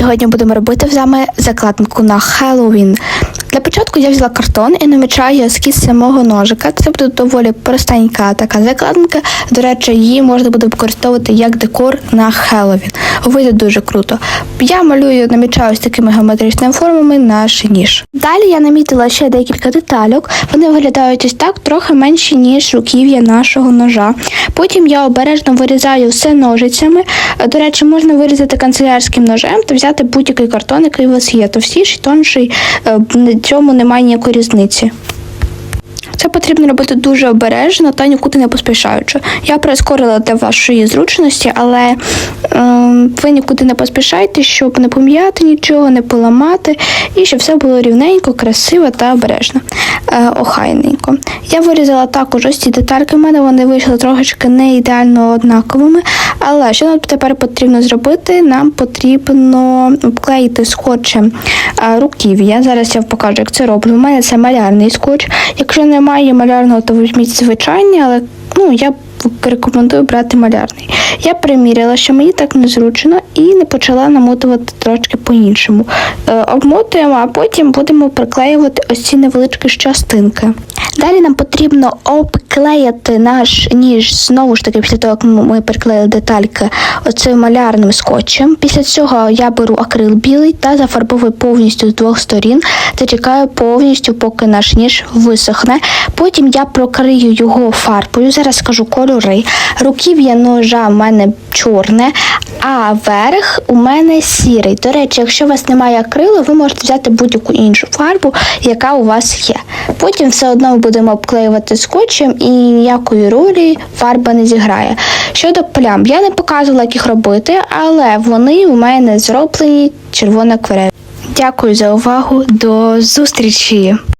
Сьогодні будемо робити вами закладку на Хеллоуін. Для початку я взяла картон і намічаю ескіз самого ножика. Це буде доволі простенька така закладинка. До речі, її можна буде використовувати як декор на Хеллоуін. Вийде дуже круто. Я малюю, намічаю ось такими геометричними формами наш ніж. Далі я намітила ще декілька детальок. Вони виглядають ось так, трохи менші, ніж руків'я нашого ножа. Потім я обережно вирізаю все ножицями. Е, До речі, можна вирізати канцелярським ножем та взяти будь-який картон, який у вас є. Товстіший, тонший, е, в цьому немає ніякої різниці. Це потрібно робити дуже обережно та нікуди не поспішаючи. Я прискорила для вашої зручності, але ви нікуди не поспішайте, щоб не пом'яти нічого, не поламати, і щоб все було рівненько, красиво та обережно, е, охайненько. Я вирізала також ось ці детальки. У мене вони вийшли трошечки не ідеально однаковими. Але що нам тепер потрібно зробити? Нам потрібно обклеїти скотчем е, руків'я. Зараз я покажу, як це роблю. У мене це малярний скотч. Якщо немає малярного, то візьміть звичайний, але ну я рекомендую брати малярний. Я приміряла, що мені так незручно, і не почала намотувати трошки по-іншому. Е, обмотуємо, а потім будемо приклеювати ось ці невеличкі частинки. Далі нам потрібно обклеїти наш ніж знову ж таки після того, як ми приклеїли детальки оцим малярним скотчем. Після цього я беру акрил білий та зафарбовую повністю з двох сторін та чекаю повністю, поки наш ніж висохне. Потім я прокрию його фарбою. Зараз скажу кольори. Руків'я ножа в мене чорне, а верх у мене сірий. До речі, якщо у вас немає акрилу, ви можете взяти будь-яку іншу фарбу, яка у вас є. Потім все одно будемо обклеювати скотчем і ніякої ролі фарба не зіграє. Щодо плям, я не показувала, як їх робити, але вони у мене зроблені червона акварель. Дякую за увагу. До зустрічі!